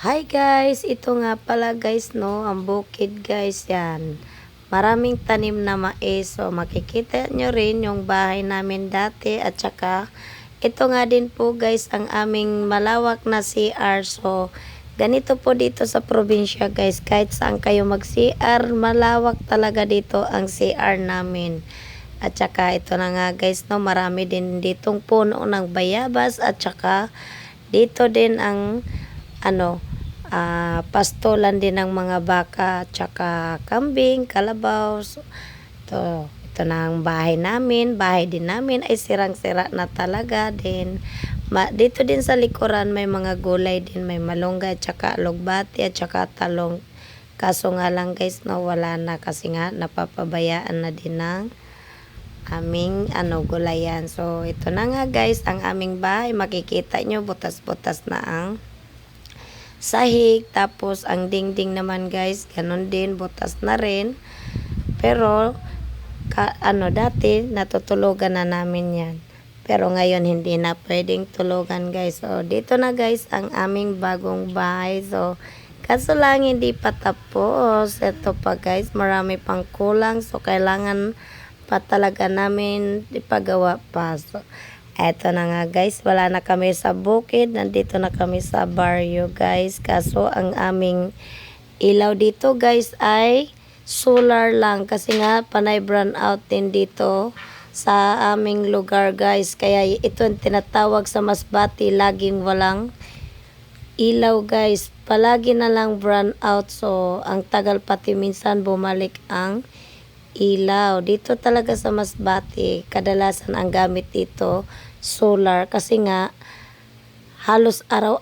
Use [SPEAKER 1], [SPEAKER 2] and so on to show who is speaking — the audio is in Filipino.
[SPEAKER 1] Hi guys, ito nga pala guys no, ang bukid guys yan. Maraming tanim na mais. So makikita nyo rin yung bahay namin dati at saka ito nga din po guys ang aming malawak na CR. So ganito po dito sa probinsya guys. Kahit saan kayo mag-CR, malawak talaga dito ang CR namin. At saka ito na nga guys no, marami din ditong puno ng bayabas at saka dito din ang ano, ah, pastolan din ng mga baka, tsaka kambing, kalabaw. Ito, ito na ang bahay namin. Bahay din namin ay sirang-sira na talaga din. Ma, dito din sa likuran may mga gulay din. May malunggay, tsaka lugbati, at tsaka talong. Kaso nga lang guys, no, wala na kasi nga napapabayaan na din ng aming ano gulayan. So ito na nga guys, ang aming bahay. Makikita nyo, butas-butas na ang sahig. Tapos, ang dingding naman guys, ganun din, butas na rin. Pero, ka, ano, dati, natutulugan na namin yan. Pero ngayon, hindi na pwedeng tulugan guys. So, dito na guys, ang aming bagong bahay. So, kaso lang, hindi pa tapos. Ito pa guys, marami pang kulang. So, kailangan pa talaga namin ipagawa pa. So, Eto na nga guys, wala na kami sa bukid, nandito na kami sa barrio guys. Kaso ang aming ilaw dito guys ay solar lang kasi nga panay brown out din dito sa aming lugar guys. Kaya ito ang tinatawag sa Masbati, laging walang ilaw guys. Palagi na lang brown out so ang tagal pati minsan bumalik ang ilaw. Dito talaga sa Masbati, kadalasan ang gamit dito solar. Kasi nga halos araw